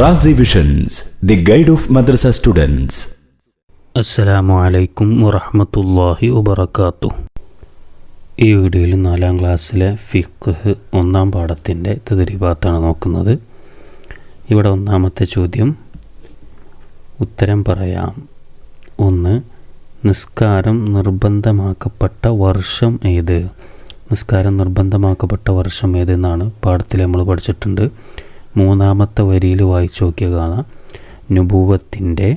Razi visions the guide of madrasa students അസ്സലാമു അലൈക്കും വറഹ്മത്തുള്ളാഹി വബർക്കാത്തു ഈ വീഡിയോയിൽ നാലാം ക്ലാസ്സിലെ ഫിഖ് ഒന്നാം പാഠത്തിന്റെ തദരിബാത്താണ് നോക്കുന്നത്. ഇവിടെ ഒന്നാമത്തെ ചോദ്യം ഉത്തരം പറയാം. ഒന്ന് നിസ്കാരം നിർബന്ധമാക്കപ്പെട്ട വർഷം ഏത്? നിസ്കാരം നിർബന്ധമാക്കപ്പെട്ട വർഷം ഏതെന്നാണ് പാഠത്തിൽ നമ്മൾ പഠിച്ചിട്ടുണ്ട്. മൂന്നാമത്തെ വരിയിൽ വായിച്ചു നോക്കിയ കാണാം. നുപൂവത്തിന്റെ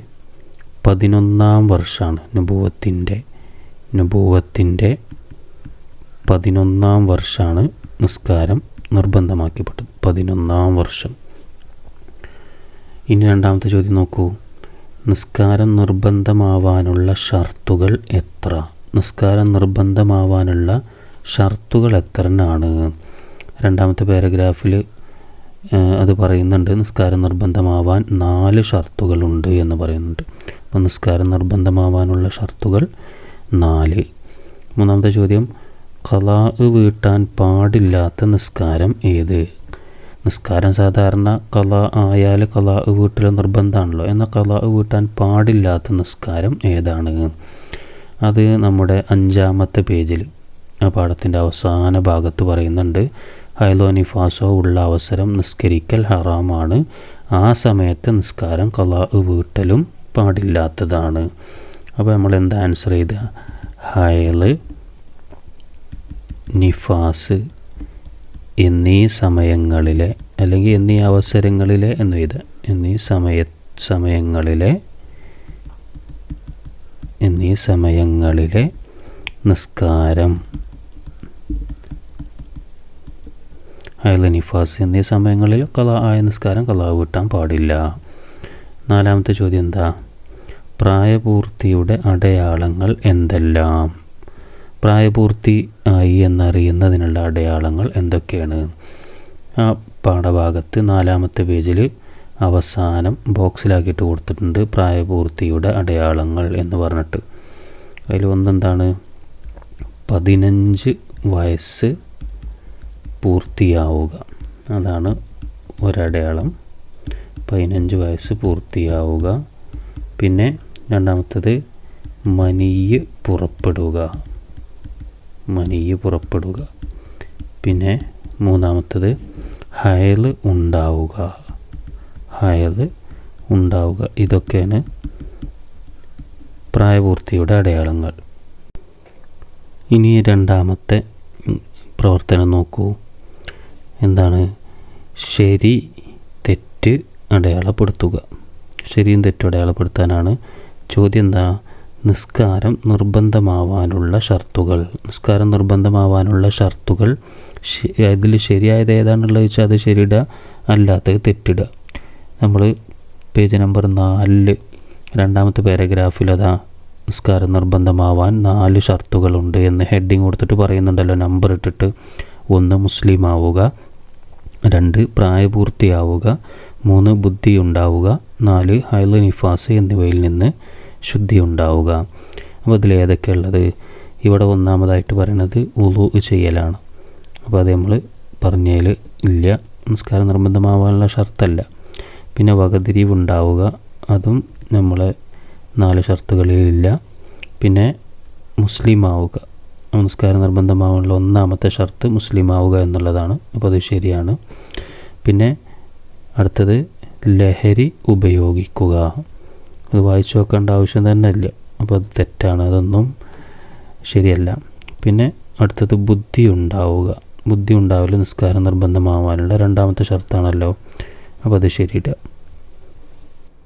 പതിനൊന്നാം വർഷമാണ് നുപൂവത്തിന്റെ നുപൂവത്തിന്റെ പതിനൊന്നാം വർഷമാണ് നിസ്കാരം നിർബന്ധമാക്കപ്പെട്ടത്. പതിനൊന്നാം വർഷം. ഇനി രണ്ടാമത്തെ ചോദ്യം നോക്കൂ. നിസ്കാരം നിർബന്ധമാവാനുള്ള ഷർത്തുകൾ എത്ര? നിസ്കാരം നിർബന്ധമാവാനുള്ള ഷർത്തുകൾ എത്രനാണ്? രണ്ടാമത്തെ പാരഗ്രാഫിൽ അത് പറയുന്നുണ്ട് നിസ്കാരം നിർബന്ധമാവാൻ നാല് ഷർത്തുകളുണ്ട് എന്ന് പറയുന്നുണ്ട്. അപ്പോൾ നിസ്കാരം നിർബന്ധമാവാനുള്ള ഷർത്തുകൾ നാല്. മൂന്നാമത്തെ ചോദ്യം കലാ വീട്ടാൻ പാടില്ലാത്ത നിസ്കാരം ഏത്? നിസ്കാരം സാധാരണ കല ആയാൽ കലാ വീട്ടിൽ നിർബന്ധമാണല്ലോ. എന്നാൽ കലാ വീട്ടാൻ പാടില്ലാത്ത നിസ്കാരം ഏതാണ്? അത് നമ്മുടെ അഞ്ചാമത്തെ പേജിൽ ആ പാഠത്തിന്റെ അവസാന ഭാഗത്ത് പറയുന്നുണ്ട് ഹൈലോ നിഫാസോ ഉള്ള അവസരം നിസ്കരിക്കൽ ഹറാമാണ്. ആ സമയത്ത് നിസ്കാരം കലാ വീട്ടലും പാടില്ലാത്തതാണ്. അപ്പോൾ നമ്മൾ എന്താ ആൻസർ ചെയ്ത? ഹയൽ നിഫാസ് എന്നീ സമയങ്ങളിലെ അല്ലെങ്കിൽ എന്നീ അവസരങ്ങളിലെ എന്ന് ചെയ്ത എന്നീ സമയ സമയങ്ങളിലെ എന്നീ സമയങ്ങളിലെ നിസ്കാരം അയൽ നിഫാസ് എന്നീ സമയങ്ങളിൽ കല ആയ നിസ്കാരം കലാവ് കിട്ടാൻ പാടില്ല. നാലാമത്തെ ചോദ്യം എന്താ? പ്രായപൂർത്തിയുടെ അടയാളങ്ങൾ എന്തെല്ലാം? പ്രായപൂർത്തി ആയി എന്നറിയുന്നതിനുള്ള അടയാളങ്ങൾ എന്തൊക്കെയാണ്? ആ പാഠഭാഗത്ത് നാലാമത്തെ പേജിൽ അവസാനം ബോക്സിലാക്കിയിട്ട് കൊടുത്തിട്ടുണ്ട് പ്രായപൂർത്തിയുടെ അടയാളങ്ങൾ എന്ന് പറഞ്ഞിട്ട്. അതിൽ ഒന്നെന്താണ്? പതിനഞ്ച് വയസ്സ് പൂർത്തിയാവുക. അതാണ് ഒരടയാളം. പതിനഞ്ച് വയസ്സ് പൂർത്തിയാവുക. പിന്നെ രണ്ടാമത്തത് മനിയ് പുറപ്പെടുക. മനിയ് പുറപ്പെടുക. പിന്നെ മൂന്നാമത്തത് ഹയൽ ഉണ്ടാവുക. ഹയൽ ഉണ്ടാവുക. ഇതൊക്കെയാണ് പ്രായപൂർത്തിയുടെ അടയാളങ്ങൾ. ഇനി രണ്ടാമത്തെ പ്രവർത്തനം നോക്കൂ. എന്താണ്? ശരി തെറ്റ് അടയാളപ്പെടുത്തുക. ശരിയും തെറ്റും അടയാളപ്പെടുത്താനാണ് ചോദ്യം എന്താ? നിസ്കാരം നിർബന്ധമാവാനുള്ള ഷർത്തുകൾ. നിസ്കാരം നിർബന്ധമാവാനുള്ള ഷർത്തുകൾ അതിൽ ശരിയായത് ഏതാണുള്ളത് വെച്ചാൽ അത് ശരിയിടുക അല്ലാത്തത് തെറ്റിടുക. നമ്മൾ പേജ് നമ്പർ നാലിൽ രണ്ടാമത്തെ പാരഗ്രാഫിൽ അതാ നിസ്കാരം നിർബന്ധമാവാൻ നാല് ഷർത്തുകളുണ്ട് എന്ന് ഹെഡിങ് കൊടുത്തിട്ട് പറയുന്നുണ്ടല്ലോ നമ്പർ ഇട്ടിട്ട് ഒന്ന് മുസ്ലിം ആവുക രണ്ട് പ്രായപൂർത്തിയാവുക. മൂന്ന് ബുദ്ധി ഉണ്ടാവുക നാല് ഹൈല നിഫാസ് എന്നിവയിൽ നിന്ന് ശുദ്ധി ഉണ്ടാവുക അപ്പോൾ അതിൽ ഏതൊക്കെയുള്ളത് ഇവിടെ ഒന്നാമതായിട്ട് പറയുന്നത് ഉളു ചെയ്യലാണ്. അപ്പോൾ അത് നമ്മൾ പറഞ്ഞതിൽ ഇല്ല. നിസ്കാരം നിർബന്ധമാവാനുള്ള ഷർത്തല്ല. പിന്നെ വകതിരിവ് ഉണ്ടാവുക. അതും നമ്മളെ നാല് ഷർത്തുകളിലില്ല പിന്നെ മുസ്ലിം ആവുക നമസ്കാരം നിർബന്ധമാവാനുള്ള ഒന്നാമത്തെ ഷർത്ത് മുസ്ലിം ആവുക എന്നുള്ളതാണ്. അപ്പോൾ അത് ശരിയാണ്. പിന്നെ അടുത്തത് ലഹരി ഉപയോഗിക്കുക. അത് വായിച്ചു നോക്കേണ്ട ആവശ്യം തന്നെ ഇല്ല. അപ്പോൾ അത് തെറ്റാണ്. അതൊന്നും ശരിയല്ല. പിന്നെ അടുത്തത് ബുദ്ധി ഉണ്ടാവുക. ബുദ്ധി ഉണ്ടാവില്ല നിസ്കാരം നിർബന്ധമാവാനുള്ള രണ്ടാമത്തെ ഷർത്താണല്ലോ. അപ്പോൾ അത് ശരിയില്ല